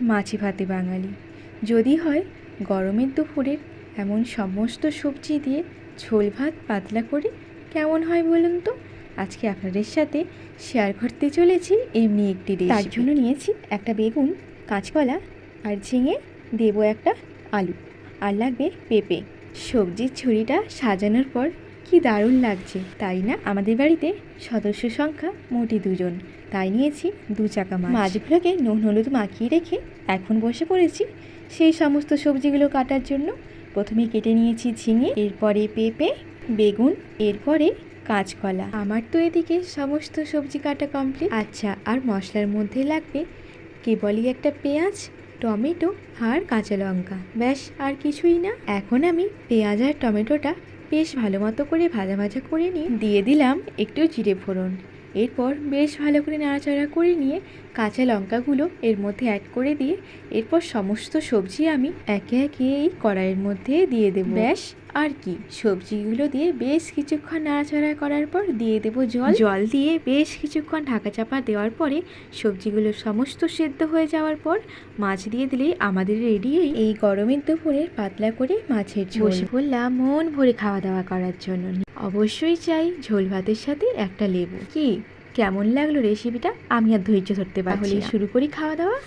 মাছি ভাতে বাঙালি। যদি হয় গরমের দুপুরের এমন সমস্ত সবজি দিয়ে ঝোল ভাত পাতলা করে কেমন হয় বলুন তো? আজকে আপনাদের সাথে শেয়ার করতে চলেছি এমনি একটি রেসিপি তার জন্য নিয়েছি একটা বেগুন কাঁচকলা আর ঝিঙে দেবো একটা আলু। আর লাগবে পেঁপে। সবজির ছুরিটা সাজানোর পর কি দারুণ লাগছে, তাই না? আমাদের বাড়িতে সদস্য সংখ্যা মোটে দুজন। তাই নিয়েছি দু চাকা মাছ। মাছগুলোকে নুন হলুদ মাখিয়ে রেখে এখন বসে পড়েছি সেই সমস্ত সবজিগুলো কাটার জন্য। প্রথমে কেটে নিয়েছি ঝিঙে, এরপরে পেঁপে, বেগুন, এরপরে কাঁচকলা। আমার তো এদিকে সমস্ত সবজি কাটা কমপ্লিট আচ্ছা আর মশলার মধ্যে লাগবে কেবলই একটা পেঁয়াজ টমেটো আর কাঁচা লঙ্কা। ব্যাস, আর কিছুই না। এখন আমি পেঁয়াজ আর টমেটোটা বেশ ভালো মতো করে ভাজা ভাজা করে নিয়ে দিয়ে দিলাম একটু জিরে ফোড়ন। এরপর বেশ ভালো করে নাড়াচাড়া করে নিয়ে কাঁচা লঙ্কাগুলো এর মধ্যে অ্যাড করে দিয়ে এরপর সমস্ত সবজি আমি একে একে এই কড়াইয়ের মধ্যে দিয়ে দেবো। ব্যাস আর কি? সবজিগুলো দিয়ে বেশ কিছুক্ষণ নাড়াচাড়া করার পর দিয়ে দেবো জল। জল দিয়ে বেশ কিছুক্ষণ ঢাকা চাপা দেওয়ার পরে সবজিগুলো সমস্ত সেদ্ধ হয়ে যাওয়ার পর মাছ দিয়ে দিলেই আমাদের রেডি এই গরমের দুপুরে পাতলা করে মাছের ঝোল। বসে পড়লাম মন ভরে খাওয়া দাওয়া করার জন্য। অবশ্যই চাই ঝোল ভাতের সাথে একটা লেবু। কি? কেমন লাগল রেসিপিটা? আমি আর ধৈর্য ধরতে পারছি শুরু করি খাওয়া দাওয়া